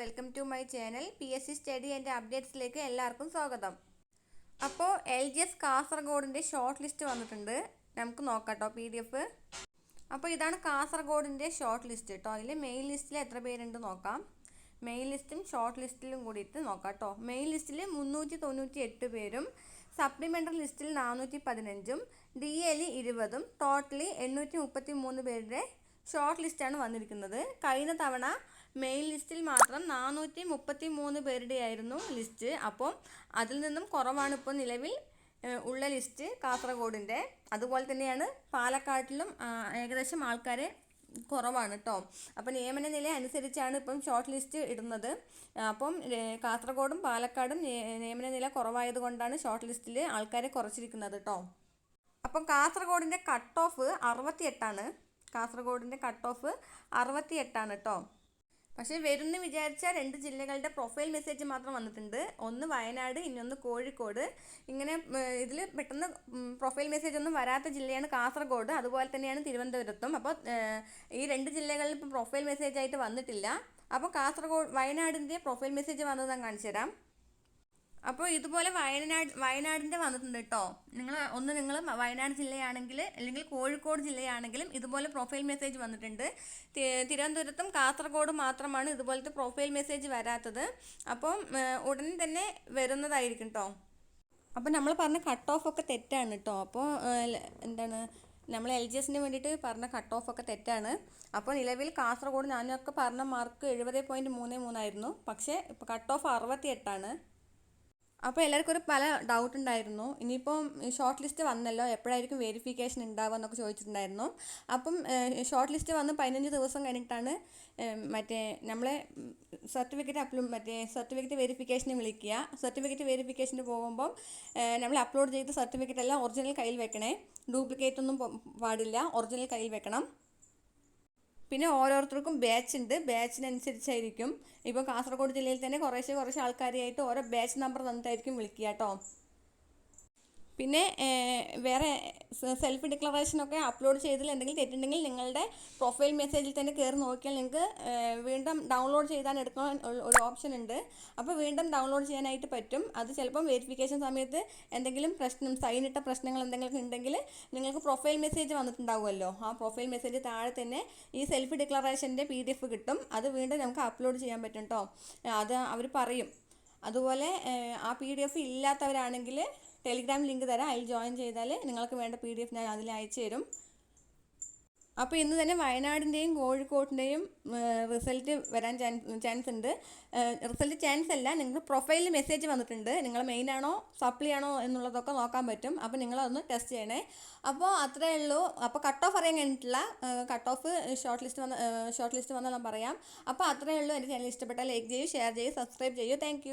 Welcome to my channel P S C study and അപ്ഡേറ്റ്സിലേക്ക് എല്ലാവർക്കും സ്വാഗതം. അപ്പോൾ എൽ ജി എസ് കാസർഗോഡിന്റെ ഷോർട്ട് ലിസ്റ്റ് വന്നിട്ടുണ്ട്. നമുക്ക് നോക്കാം കേട്ടോ പി ഡി എഫ്. അപ്പോൾ ഇതാണ് കാസർഗോഡിന്റെ ഷോർട്ട് ലിസ്റ്റ് കേട്ടോ അതിൽ മെയിൻ ലിസ്റ്റിൽ എത്ര പേരുണ്ട് നോക്കാം. മെയിൻ ലിസ്റ്റും ഷോർട്ട് ലിസ്റ്റിലും കൂടിയിട്ട് നോക്കാം കേട്ടോ മെയിൻ ലിസ്റ്റിൽ മുന്നൂറ്റി തൊണ്ണൂറ്റി എട്ട് പേരും സപ്ലിമെന്ററി ലിസ്റ്റിൽ നാനൂറ്റി പതിനഞ്ചും ഡി എൽ ഇരുപതും ടോട്ടലി എണ്ണൂറ്റി മുപ്പത്തി മൂന്ന് പേരുടെ ഷോർട്ട് ലിസ്റ്റാണ് വന്നിരിക്കുന്നത്. കഴിഞ്ഞ തവണ മെയിൻ ലിസ്റ്റിൽ മാത്രം നാനൂറ്റി മുപ്പത്തി മൂന്ന് പേരുടെ ആയിരുന്നു ലിസ്റ്റ് അപ്പം അതിൽ നിന്നും കുറവാണ് ഇപ്പോൾ നിലവിൽ ഉള്ള ലിസ്റ്റ് കാസർഗോഡിന്റെ. അതുപോലെ തന്നെയാണ് പാലക്കാട്ടിലും ഏകദേശം ആൾക്കാരെ കുറവാണ് കേട്ടോ അപ്പം നിയമന നില അനുസരിച്ചാണ് ഇപ്പം ഷോർട്ട് ലിസ്റ്റ് ഇടുന്നത്. അപ്പം കാസർഗോഡും പാലക്കാടും നിയമന നില കുറവായത് കൊണ്ടാണ് ഷോർട്ട് ലിസ്റ്റിൽ ആൾക്കാരെ കുറച്ചിരിക്കുന്നത് കേട്ടോ അപ്പം കാസർഗോഡിന്റെ കട്ട് ഓഫ് അറുപത്തി എട്ടാണ് കാസർഗോഡിന്റെ കട്ട് ഓഫ് അറുപത്തി എട്ടാണ് കേട്ടോ പക്ഷേ വരുമെന്ന് വിചാരിച്ച രണ്ട് ജില്ലകളുടെ പ്രൊഫൈൽ മെസ്സേജ് മാത്രം വന്നിട്ടുണ്ട്. ഒന്ന് വയനാട് ഇനിയൊന്ന് കോഴിക്കോട്. ഇങ്ങനെ ഇതിൽ പെട്ടെന്ന് പ്രൊഫൈൽ മെസ്സേജ് ഒന്നും വരാത്ത ജില്ലയാണ് കാസർഗോഡ്. അതുപോലെ തന്നെയാണ് തിരുവനന്തപുരത്തും. അപ്പോൾ ഈ രണ്ട് ജില്ലകളിൽ ഇപ്പം പ്രൊഫൈൽ മെസ്സേജ് ആയിട്ട് വന്നിട്ടില്ല. അപ്പോൾ കാസർഗോഡ് വയനാടിന്റെ പ്രൊഫൈൽ മെസ്സേജ് വന്നത് ഞാൻ കാണിച്ചു തരാം അപ്പോൾ ഇതുപോലെ വയനാട് വയനാടിന്റെ വന്നിട്ടുണ്ട് കേട്ടോ നിങ്ങൾ ഒന്ന് നിങ്ങൾ വയനാട് ജില്ലയാണെങ്കിൽ അല്ലെങ്കിൽ കോഴിക്കോട് ജില്ലയാണെങ്കിലും ഇതുപോലെ പ്രൊഫൈൽ മെസ്സേജ് വന്നിട്ടുണ്ട്. തിരുവനന്തപുരത്തും കാസർഗോഡും മാത്രമാണ് ഇതുപോലത്തെ പ്രൊഫൈൽ മെസ്സേജ് വരാത്തത്. അപ്പം ഉടനെ തന്നെ വരുന്നതായിരിക്കും കേട്ടോ അപ്പോൾ നമ്മൾ പറഞ്ഞ കട്ട് ഓഫ് ഒക്കെ തെറ്റാണ് കേട്ടോ അപ്പോൾ എന്താണ് നമ്മൾ എൽ ജി എസിന് വേണ്ടിയിട്ട് പറഞ്ഞ കട്ട് ഓഫ് ഒക്കെ തെറ്റാണ്. അപ്പോൾ നിലവിൽ കാസർഗോഡ് ഞാനൊക്കെ പറഞ്ഞ മാർക്ക് എഴുപത് പോയിന്റ് മൂന്ന് മൂന്നായിരുന്നു. പക്ഷേ ഇപ്പോൾ കട്ട് ഓഫ് അറുപത്തി എട്ടാണ് അപ്പോൾ എല്ലാവർക്കും ഒരു പല ഡൗട്ട് ഉണ്ടായിരുന്നു. ഇനിയിപ്പം ഷോർട്ട് ലിസ്റ്റ് വന്നല്ലോ എപ്പോഴായിരിക്കും വെരിഫിക്കേഷൻ ഉണ്ടാവുക എന്നൊക്കെ ചോദിച്ചിട്ടുണ്ടായിരുന്നു. അപ്പം ഷോർട്ട് ലിസ്റ്റ് വന്ന് പതിനഞ്ച് ദിവസം കഴിഞ്ഞിട്ടാണ് മറ്റേ നമ്മളെ സർട്ടിഫിക്കറ്റ് അപ്ലോ മറ്റേ സർട്ടിഫിക്കറ്റ് വെരിഫിക്കേഷന് വിളിക്കുക. സർട്ടിഫിക്കറ്റ് വെരിഫിക്കേഷന് പോകുമ്പോൾ നമ്മൾ അപ്ലോഡ് ചെയ്ത സർട്ടിഫിക്കറ്റ് എല്ലാം ഒറിജിനൽ കയ്യിൽ വെക്കണേ. ഡ്യൂപ്ലിക്കേറ്റ് ഒന്നും പാടില്ല. ഒറിജിനൽ കയ്യിൽ വെക്കണം. പിന്നെ ഓരോരുത്തർക്കും ബാച്ച് ഉണ്ട്. ബാച്ചിനനുസരിച്ചായിരിക്കും ഇപ്പോൾ കാസർഗോഡ് ജില്ലയിൽ തന്നെ കുറേശ്ശെ കുറേശ്ശെ ആൾക്കാരെയായിട്ട് ഓരോ ബാച്ച് നമ്പർ തന്നിട്ടായിരിക്കും വിളിക്കുക കേട്ടോ. പിന്നെ വേറെ സെൽഫ് ഡിക്ലറേഷനൊക്കെ അപ്ലോഡ് ചെയ്തതിൽ എന്തെങ്കിലും തെറ്റുണ്ടെങ്കിൽ നിങ്ങളുടെ പ്രൊഫൈൽ മെസ്സേജിൽ തന്നെ കയറി നോക്കിയാൽ നിങ്ങൾക്ക് വീണ്ടും ഡൗൺലോഡ് ചെയ്താൽ എടുക്കാൻ ഒരു ഓപ്ഷൻ ഉണ്ട്. അപ്പോൾ വീണ്ടും ഡൗൺലോഡ് ചെയ്യാനായിട്ട് പറ്റും. അത് ചിലപ്പം വെരിഫിക്കേഷൻ സമയത്ത് എന്തെങ്കിലും പ്രശ്നം സൈൻ ഇട്ട പ്രശ്നങ്ങൾ എന്തെങ്കിലും ഉണ്ടെങ്കിൽ നിങ്ങൾക്ക് പ്രൊഫൈൽ മെസ്സേജ് വന്നിട്ടുണ്ടാവുമല്ലോ. ആ പ്രൊഫൈൽ മെസ്സേജ് താഴെ തന്നെ ഈ സെൽഫ് ഡിക്ലറേഷന്റെ പി ഡി എഫ് കിട്ടും. അത് വീണ്ടും നമുക്ക് അപ്ലോഡ് ചെയ്യാൻ പറ്റും കേട്ടോ അത് അവർ പറയും. അതുപോലെ ആ പി ഡി എഫ് ഇല്ലാത്തവരാണെങ്കിൽ ടെലിഗ്രാം ലിങ്ക് തരാം. അതിൽ ജോയിൻ ചെയ്താൽ നിങ്ങൾക്ക് വേണ്ട പി ഡി എഫ് ഞാൻ അതിൽ അയച്ചു തരും. അപ്പോൾ ഇന്ന് തന്നെ വയനാടിന്റെയും കോഴിക്കോടിന്റെയും റിസൾട്ട് വരാൻ ചാൻസ് ഉണ്ട്. റിസൾട്ട് ചാൻസ് അല്ല നിങ്ങൾക്ക് പ്രൊഫൈലിൽ മെസ്സേജ് വന്നിട്ടുണ്ട്. നിങ്ങൾ മെയിൻ ആണോ സപ്ലി ആണോ എന്നുള്ളതൊക്കെ നോക്കാൻ പറ്റും. അപ്പോൾ നിങ്ങളതൊന്ന് ടെസ്റ്റ് ചെയ്യണേ. അപ്പോൾ അത്രയേ ഉള്ളൂ. അപ്പോൾ കട്ട് ഓഫ് അറിയാൻ കഴിഞ്ഞിട്ടില്ല. കട്ട് ഓഫ് ഷോർട്ട് ലിസ്റ്റ് വന്ന ഷോർട്ട് ലിസ്റ്റ് വന്നാൽ ഞാൻ പറയാം. അപ്പോൾ അത്രയേ ഉള്ളൂ. എന്റെ ചാനൽ ഇഷ്ടപ്പെട്ടാൽ ലൈക്ക് ചെയ്യൂ ഷെയർ ചെയ്യൂ സബ്സ്ക്രൈബ് ചെയ്യൂ. താങ്ക്